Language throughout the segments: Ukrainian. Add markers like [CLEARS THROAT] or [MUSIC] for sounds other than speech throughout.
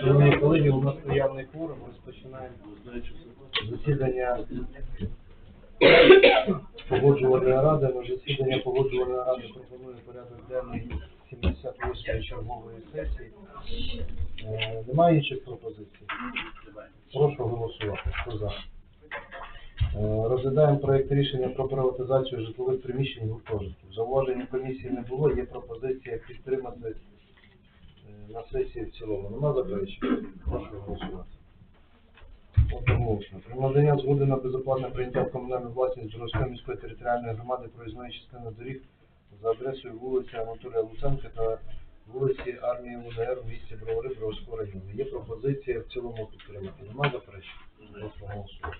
Шановні колеги, у нас наявний форум, розпочинаємо засідання погоджувальної ради. На засідання погоджувальної ради пропонує порядок денний 78-ї чергової сесії. Е, Немає інших пропозицій? Прошу голосувати. Хто за? Е, Розглядаємо проект рішення про приватизацію житлових приміщень гуртожитків. Зауваження комісії не було, є пропозиція підтримати на сесії в цілому. Нема заперечень? Прошу голосувати. Одноголосно. Про надання згоди на безоплатне прийняття в комунальну власність Жорозької міської територіальної громади проїзної частини доріг за адресою вулиці Анатолія Луценка та вулиці Армії УНР в місті Бровари Броварського району. Є пропозиція в цілому підтримати. Нема заперечень? Прошу голосувати.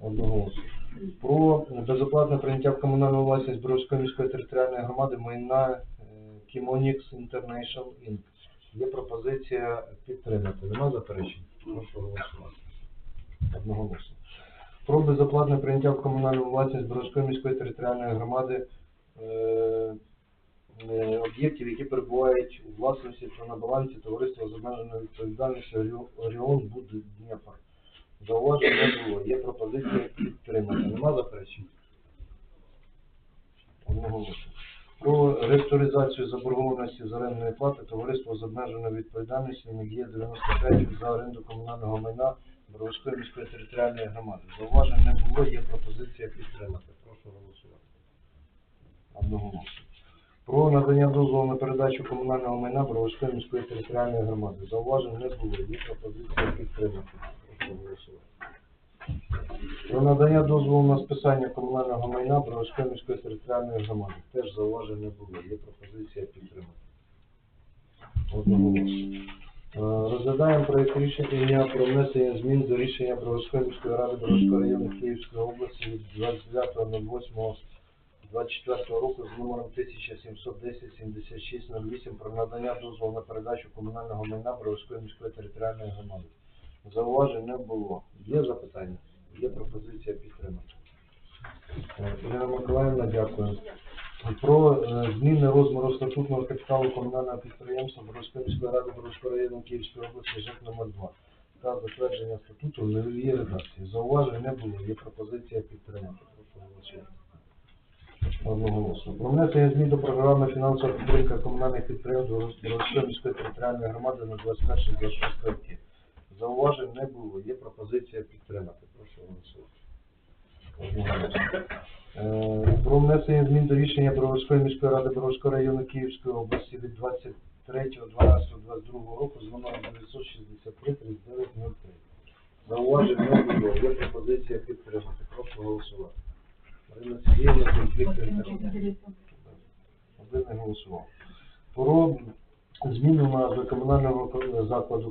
Одноголосно. Про безоплатне прийняття в комунальну власність Бровської міської територіальної громади майна Kimonix International Inc. Є пропозиція підтримати. Нема заперечень? Прошу голосувати. Одноголосно. Про безоплатне прийняття в комунальну власність Бровської міської територіальної громади е, е, об'єктів, які перебувають у власності та на балансі товариства з обмеженою відповідальністю Оріон- Буд Дніпр. Зауважень не було. Є пропозиція підтримати. Нема заперечень? Одноголосно. Про реструктуризацію заборгованості з орендної плати товариство з обмеженою відповідальністю Мігія 95 за оренду комунального майна Бровської міської територіальної громади. Зауважень не було, є пропозиція підтримати. Прошу голосувати. Одноголосно. Про надання дозволу на передачу комунального майна Бровської міської територіальної громади. Зауважень не було, є пропозиція підтримати. Прошу голосувати. Про надання дозволу на списання комунального майна Бровської міської територіальної громади. Теж зауважень не було. Є пропозиція підтримати. Одноголосно. Е, Розглядаємо проєкт рішення про внесення змін до рішення Бровської міської ради Бровського району Київської області від 29.08.24 року з номером 1710-7608 про надання дозволу на передачу комунального майна Бровської міської територіальної громади. Зауважень не було. Є запитання? Є пропозиція підтримати. Е, Ірина Миколаївна, дякую. Про е, зміни розміру статутного капіталу комунального підприємства Боровської міської ради Боровського району Київської області ЖЕК номер 2 та затвердження статуту в новій редакції. Зауважень не було. Є пропозиція підтримати. Одноголосно. Про внесення змін до програми фінансова підтримка комунальних підприємств Боровської міської територіальної громади на 21-26 роки. Зауважень не було. Є пропозиція підтримати. Прошу голосувати. Е, Про внесення змін до рішення Броварської міської ради Броварського району Київської області від 23.12.22 року з номером 963 3903. Зауважень не було. Є пропозиція підтримати. Прошу голосувати. Марина Сергіївна, конфлікт інтересів. Один не голосував. Про зміну назви комунального закладу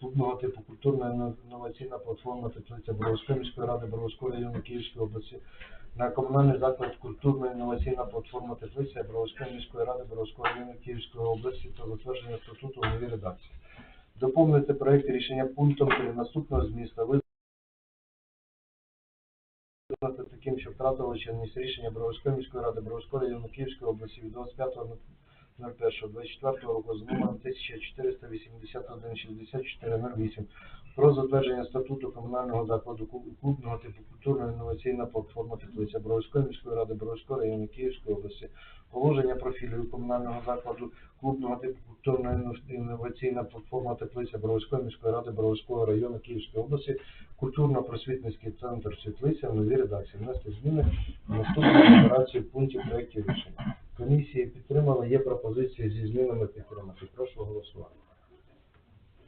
клубного типу культурна інноваційна платформа Теплиця Броварської міської ради Броварського району Київської області на комунальний заклад культурна інноваційна платформа Теплиця Броварської міської ради Броварського району Київської області та затвердження статуту у новій редакції. Доповнити проект рішення пунктом 3 наступного змісту визнати таким, що втратило чинність рішення Броварської міської ради Броварського району Київської області від 25.01.24 року з номером 1481-6408 про затвердження статуту комунального закладу клубного типу культурно-інноваційна платформа Теплиця Броварської міської ради Броварського району Київської області, положення профілю комунального закладу клубного типу культурно-інноваційна платформа Теплиця Броварської міської ради Броварського району Київської області, культурно-просвітницький центр Світлиця в новій редакції. Внести зміни в наступну операцію в пункті проєктів рішення. Комісії підтримали, є пропозиції зі змінами підтримати. Прошу голосувати.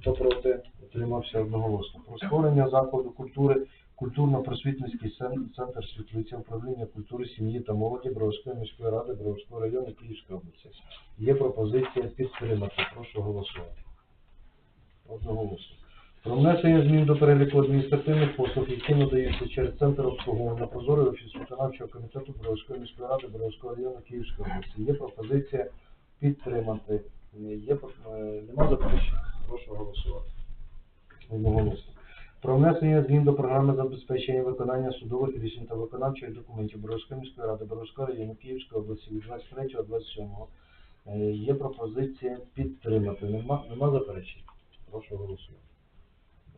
Хто проти? Утримався одноголосно. Про створення закладу культури, культурно-просвітницький центр Світлиця, управління культури, сім'ї та молоді Броварської міської ради Броварського району Київської області. Є пропозиція підтримати. Прошу голосувати. Одноголосно. Про внесення змін до переліку адміністративних послуг, які надаються через центр обслуговування прозорий офіс виконавчого комітету Броварської міської ради Броварського району Київської області. Є пропозиція підтримати. Є е, нема заперечень? Прошу голосувати. Одноголосно. Про внесення змін до програми забезпечення виконання судових рішень та виконавчих документів Боровської міської ради Боровського району Київської області від 23.27 Е, Є пропозиція підтримати. Нема, нема заперечень? Прошу голосувати.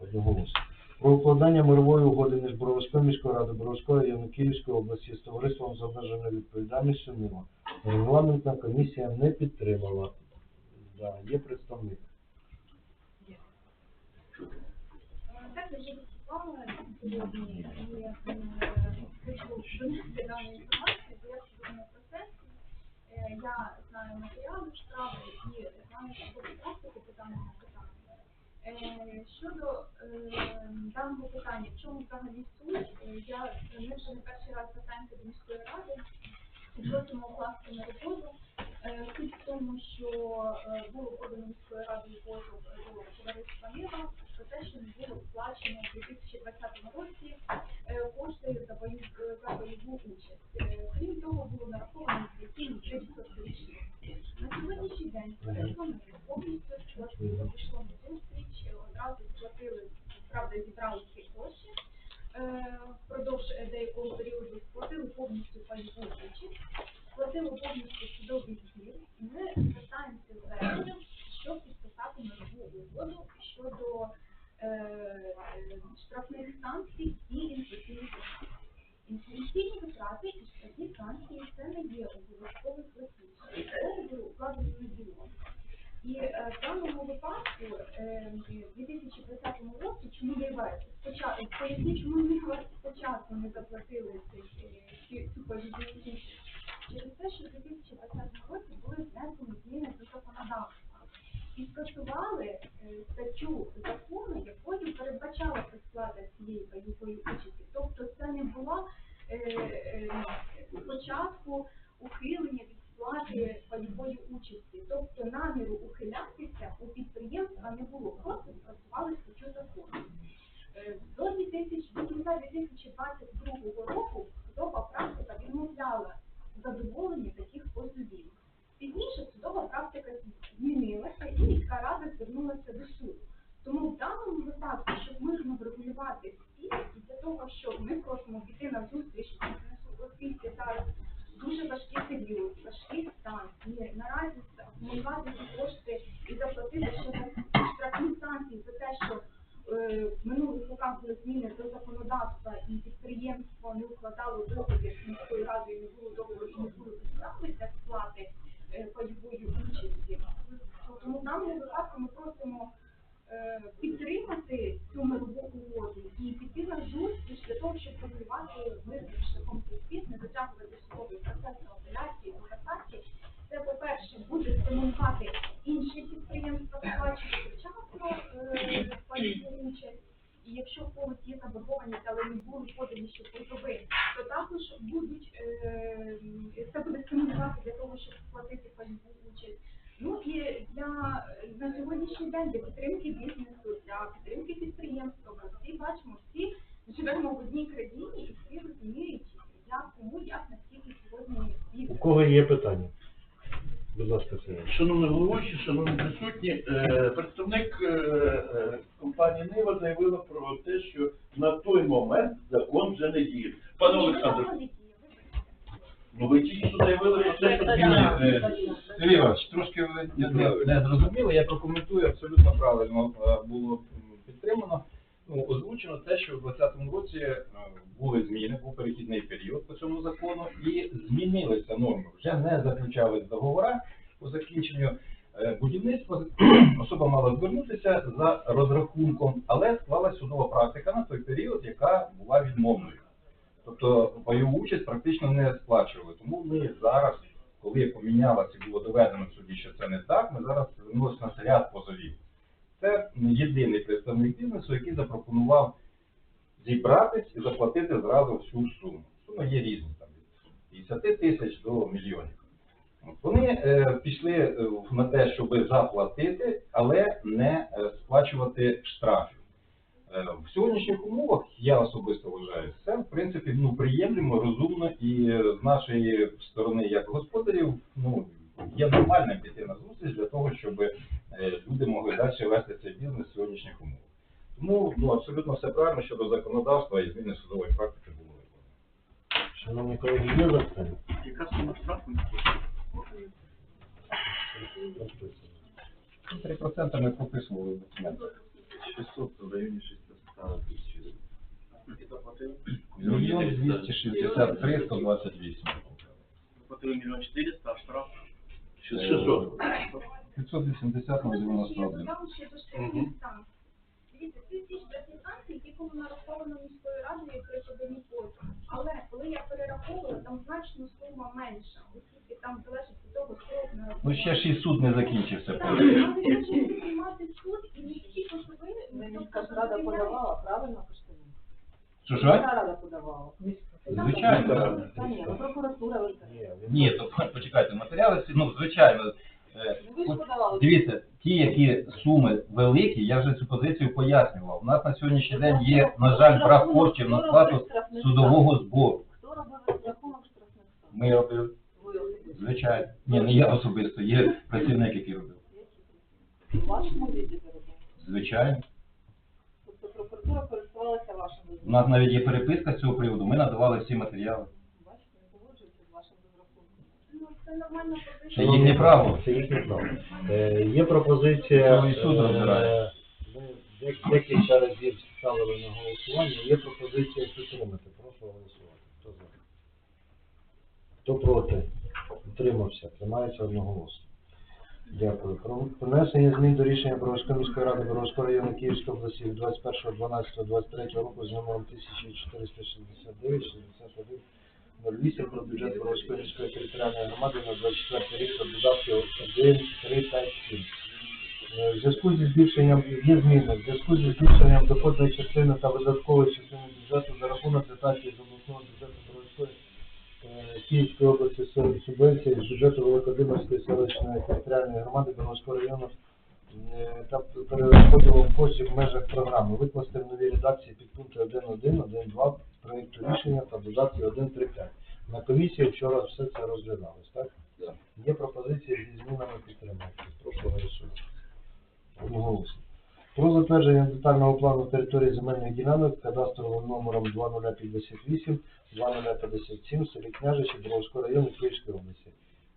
Одноголосно. Про укладання мирової угоди між Боровською міською радою Боровської району Київської області з товариством з обмеженою відповідальністю МІМА. Регламентна комісія не підтримала. Да, є представник. Так, я виступала сьогодні і хочу донести дану інформацію, бо я сьогодні. Е, Я знаю матеріали справи і знаю судову практику. Е, Щодо е, даного питання, в чому взагалі суть, е, я, ми вже не перший раз звертаємося до міської ради просимо укласти на роботу. Е, Суть в тому, що е, було подано міською радою позов до товариства Міра про те, що не було сплачено в 2020 році е, кошти за бойову участь. Е, Крім того, було нараховано інвестиційні кредиту сторічні. На сьогоднішній день товариство Міра повністю сплатило, пішло на зустріч, е, одразу сплатили, правда, зібрали ці кошти. Е, Впродовж е, деякого періоду сплатили повністю бойову участь сплатили повністю судовий збір, і ми звертаємося з зверненням, щоб підписати нову угоду щодо е, е, штрафних санкцій і інвестиційних витрат. Інвестиційні витрати і штрафні санкції це не є обов'язковий платіж. Договору укладено не було. І е, в даному випадку е, в 2020 році чому дається спочатку поясніть, чому ми спочатку не заплатили цей, е, ці- цю позицію через те, що в 2020 році були внесені зміни до законодавства і скасували е, статтю закону, якою передбачала сплата цієї пайової участі. Тобто це не було е, е, спочатку ухилення від сплати пайової участі. Тобто наміру ухилятися у підприємства не було, просто скасували статтю закону. Е, До 2000 до кінця 2022 року судова практика відмовляла задоволення таких позовів. Пізніше судова практика змінилася і міська рада звернулася до суду. Тому в даному випадку, щоб мирно врегулювати спір, і для того, щоб ми просимо піти на зустріч бізнесу, оскільки зараз дуже важкий період, важкий стан, і наразі акумулювати ці кошти і заплатити ще за штрафні санкції за те, що е, в минулих роках були зміни до законодавства і підприємство не укладало договір з міською радою, не було договору і не було підстави для сплати е, пайової участі. Тому в даному випадку ми просимо е, підтримати цю мирову угоду і піти на зустріч для того, щоб розвивати мирним шляхом цей світ, не затягувати судовий процес на апеляції, до касації. Це, по-перше, буде стимулювати інші підприємства сплачувати вчасно е, пайову участь. І якщо в когось є заборгованість, але не були подані то також будуть е, це буде стимулювати для того, щоб сплатити пайову участь. Ну і для на сьогоднішній день для підтримки бізнесу, для підтримки підприємства, ми всі бачимо, всі живемо в одній країні і всі розуміють, як кому, як наскільки сьогодні У кого є питання? Будь ласка, Сергій. Шановний головуючий, шановні присутні, е, представник компанії Нива заявила про те, що на той момент закон вже не діє. Пане Олександр, ну ви тільки що заявили про те, що е, Сергій Іванович, трошки ви не, не, не зрозуміли, я прокоментую, абсолютно правильно е, було підтримано. Ну, озвучено те, що в 2020 році е, були зміни, був перехідний період по цьому закону, і змінилися норми. Вже не заключались договори по закінченню будівництва. [CLEARS THROAT] Особа мала звернутися за розрахунком, але склалась судова практика на той період, яка була відмовною. Тобто бойову участь практично не сплачували. Тому ми зараз, коли помінялося і було доведено в суді, що це не так, ми зараз звернулися на ряд позовів. Це єдиний представник бізнесу, який запропонував зібратись і заплатити зразу всю суму. Суми є різні, там від 50 тисяч до мільйонів. Вони е, пішли е, на те, щоб заплатити, але не е, сплачувати штрафів. Е, В сьогоднішніх умовах я особисто вважаю, це в принципі ну приємлемо, розумно і е, з нашої сторони, як господарів, ну є нормальним піти на зустріч для того, щоб е, люди могли далі вести цей бізнес в сьогоднішніх умовах. Тому ну абсолютно все правильно щодо законодавства і зміни судової практики було виконано. Шановні колеги, є запитання? Яка сума штрафу? Розписано. 3% ми прописували в документах. 600 в районе 600 тысяч. Сколько заплатил? Мільйон 263 128. Заплатили мільйон 400, а штраф 600. 580 на Можна 91. додам Дивіться, ці штрафні санкції, які було нараховано міською радою при поданні позову. Але коли я перераховувала, там значно сума менша, оскільки там залежить від того, строк нарахування. Ну ще ж і суд не закінчився. Так, але вже приймати суд, і не всі. Міська ж рада подавала, правильно поштові? Що Міська рада подавала. Звичайно. Та ні, ну прокуратура Ні, то [LAUGHS] почекайте, матеріали, ну, звичайно. Дивіться, ті, які суми великі, я вже цю позицію пояснював. У нас на сьогоднішній день є, на жаль, брак коштів на сплату судового збору. Хто робив розрахунок штрафних? Ми робили, звичайно. Ні, не я особисто, є працівник, який робив. У вашому відділі робили? Звичайно. Тобто прокуратура користувалася вашим У нас навіть є переписка з цього приводу, ми надавали всі матеріали. Бачите, не погоджується з вашим розрахунком. Ну, це нормально Це їхнє право. Це їхнє право. Е, Є пропозиція. Цього і суд е, розбирає. Ми дек- декілька разів ставили на голосування. Є пропозиція підтримати. Прошу голосувати. Хто за? Хто проти? Утримався. Тримається одноголосно. Дякую. Про внесення змін до рішення Броварської міської ради Броварського району Київської області від 21.12.23 року з номером 1469 61 08 про бюджет Броварської міської територіальної громади на 24 рік та додатки 1, 3, 5, 7. Е, В зв'язку зі збільшенням є зміни. В зв'язку зі збільшенням доходної частини та видаткової частини бюджету за рахунок дотації з обласного бюджету Броварської е, Київської області субвенції з бюджету Великодимирської селищної територіальної громади Броварського району е, та перерозподілом коштів в межах програми викласти в новій редакції підпункти 1.1, 1.2 проєкту рішення та додатки 1.3.5. На комісії вчора все це розглядалось, так? Є пропозиції зі змінами підтримати. Прошу голосувати. Одноголосно. Про затвердження детального плану території земельних ділянок кадастровим номером 2058, 2057 в селі Княжичі Бровського району Київської області.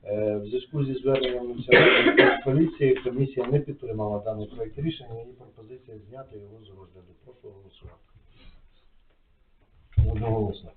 Е, В зв'язку зі зверненням національної поліції комісія не підтримала даний проект рішення і пропозиція зняти його з розгляду. Прошу голосувати. Одноголосно.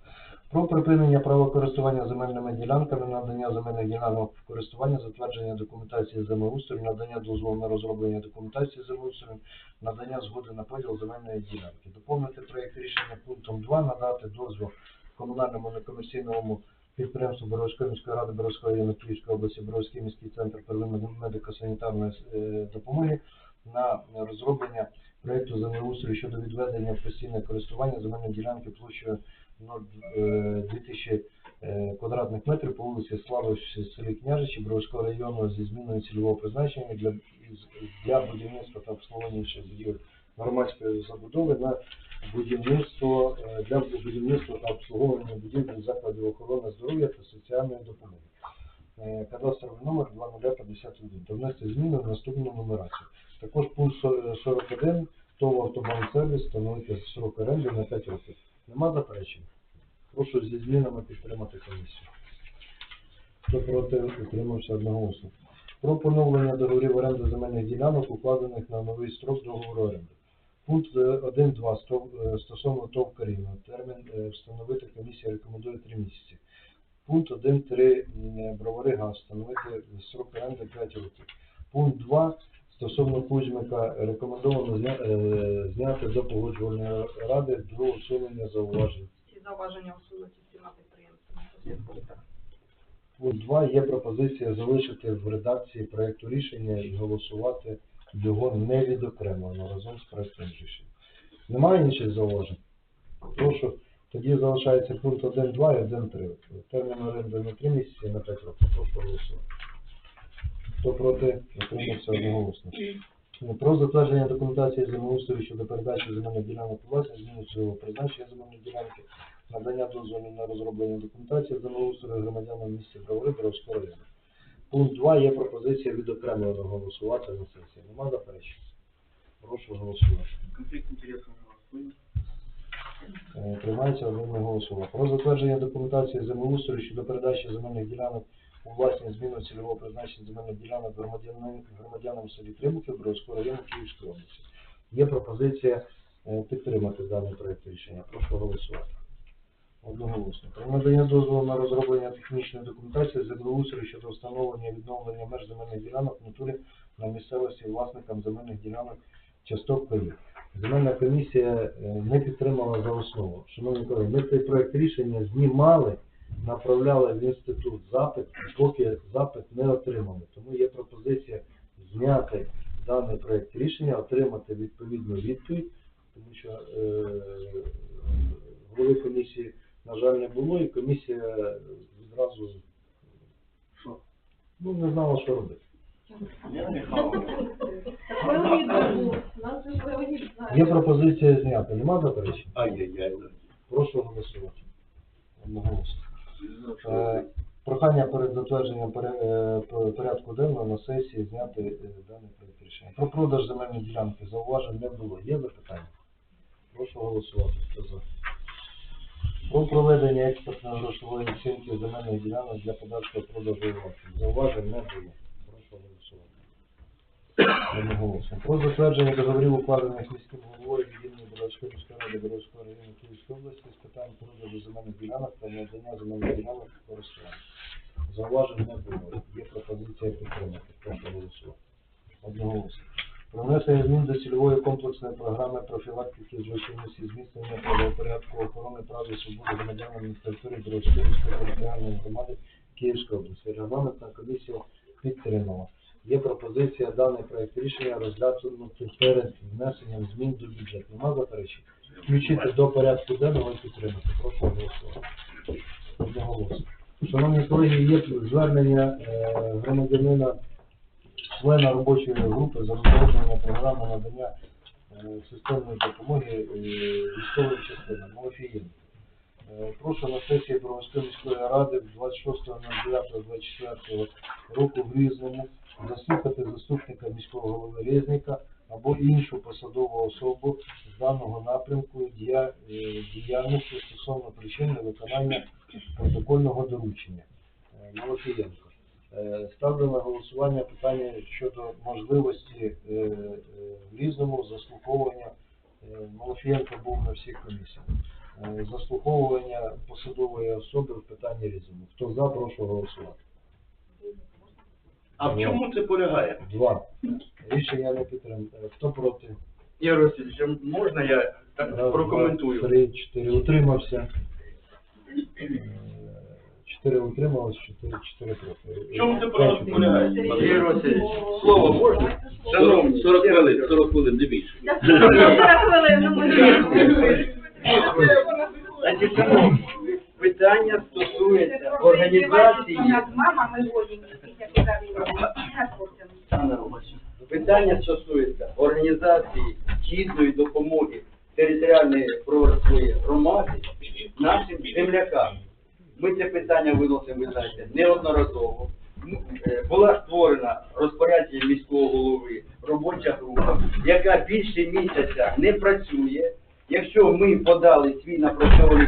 Про припинення права користування земельними ділянками, надання земельних ділянок в користування, затвердження документації землеустрою, надання дозволу на розроблення документації землеустрою, надання згоди на поділ земельної ділянки. Доповнити проєкт рішення пунктом 2, надати дозвіл комунальному некомерційному підприємству Боровської міської ради Боровської району Київської області, Боровський міський центр первинної медико-санітарної е, допомоги на розроблення проєкту землеустрою щодо відведення в постійне користування земельної ділянки площею 2000 е, квадратних метрів по вулиці Слави в селі Княжичі Бровського району зі зміною цільового призначення для, для будівництва та обслуговування будівель нормальської забудови на будівництво е, для будівництва та обслуговування будівель закладів охорони здоров'я та соціальної допомоги. Е, Кадастровий номер 2051. Та внести зміни в наступну нумерацію. Також пункт со- е, 41 ТОВ автобан-сервіс встановити срок оренди на 5 років. Нема заперечень? Прошу зі змінами підтримати комісію. Хто проти, утримався одноголосно. Про поновлення договорів оренди земельних ділянок, укладених на новий строк договору оренди. Пункт е, 1.2 е, стосовно ТОВ Каріна. Термін е, встановити комісія рекомендує 3 місяці. Пункт 1.3 м, Бровари газ встановити строк оренди 5 років. Пункт 2 стосовно Кузьмика рекомендовано зня, е, зняти до погоджувальної ради до усунення зауважень. Ці зауваження усунуті всіма підприємствами. по зв'язку так. Пункт 2 є пропозиція залишити в редакції проекту рішення і голосувати його не відокремлено разом з проектом рішення. Немає інших зауважень? Прошу. Тоді залишається пункт 1.2 і 1.3. Термін оренди на 3 місяці і на 5 років. Прошу голосувати. Хто проти, утримався одноголосно. Про затвердження документації землеустрою щодо передачі земельних ділянок у власність, зміни цього призначення земельної ділянки, надання дозволу на розроблення документації землеустрою громадянам місті Бровари Бровського району. Пункт 2 є пропозиція відокремлено голосувати на сесії. Нема заперечень? Прошу голосувати. конфлікт інтересів голосує. Приймається одним голосування. Про затвердження документації землеустрою щодо передачі земельних ділянок у власні зміну цільового призначення земельних ділянок громадянам, селі Трибухів Бровського району Київської області. Є пропозиція е, підтримати даний проект рішення. Прошу голосувати. Одноголосно. Про надання дозволу на розроблення технічної документації землеустрою щодо встановлення і відновлення меж земельних ділянок в натурі на місцевості власникам земельних ділянок часток паїв. Земельна комісія е, не підтримала за основу. Шановні колеги, ми цей проект рішення знімали, направляли в інститут запит, поки запит не отримали. Тому є пропозиція зняти даний проект рішення, отримати відповідну відповідь, тому що е, голови комісії, на жаль, не було, і комісія відразу Що? ну, не знала, що робити. Я. Є пропозиція зняти. Нема заперечень? Ай-яй-яй. Прошу голосувати. Одноголосно. Е, Прохання перед затвердженням е, по- порядку денного на сесії зняти е, даний проект рішення. Про продаж земельної ділянки зауважень не було. Є запитання? Прошу голосувати. Про проведення експертної грошової оцінки земельних ділянок для подальшого продажу власних. Зауважень не було. Прошу голосувати. Про затвердження договорів, укладених міським головою ради району Київської області з питань продажу земельних ділянок та надання земельних ділянок користування. Зауважень не було. Є пропозиція підтримати. Прошу голосувати. Одноголосно. Про змін до цільової комплексної програми профілактики злочинності, зміцнення правопорядку, охорони прав і свободи громадянам на території Боровської міської територіальної громади Київської області. Регламентна комісія підтримала. Є пропозиція даний проект рішення розглянути перед внесенням змін до бюджету. Нема заперечень? Включити до порядку денного і підтримати. Прошу голосувати. Шановні колеги, є звернення е, громадянина, члена робочої групи за розроблення програми надання е, системної допомоги е, військової частини Е, Прошу на сесії Броварської міської ради 26.09.24 року в Різному заслухати заступника міського голови Резника або іншу посадову особу з даного напрямку дія, е, діяльності стосовно причин невиконання протокольного доручення. Е, Малофієнко. Е, Ставлю на голосування питання щодо можливості в різному заслуховування. Малофієнко був на всіх комісіях. Заслуховування посадової особи в питанні різному. Хто за, прошу голосувати. А в чому це полягає? Два. Рішення не підтримано. Е, Хто проти? Ігор Васильович, а можна я так Раз, прокоментую? Два, три, чотири. Утримався. Чотири утрималось, чотири, чотири проти. В чому це полягає? Ігор Васильович, слово можна? Шановні, 40 хвилин, 40 хвилин, не більше. Можу. Значить, шановні, питання стосується організації, Мама, ми водимо, питання стосується організації гідної допомоги територіальної проросної громади нашим землякам. Ми це питання виносимо, ви знаєте, неодноразово. Е, Була створена розпорядження міського голови робоча група, яка більше місяця не працює. Якщо ми подали свій напрацьований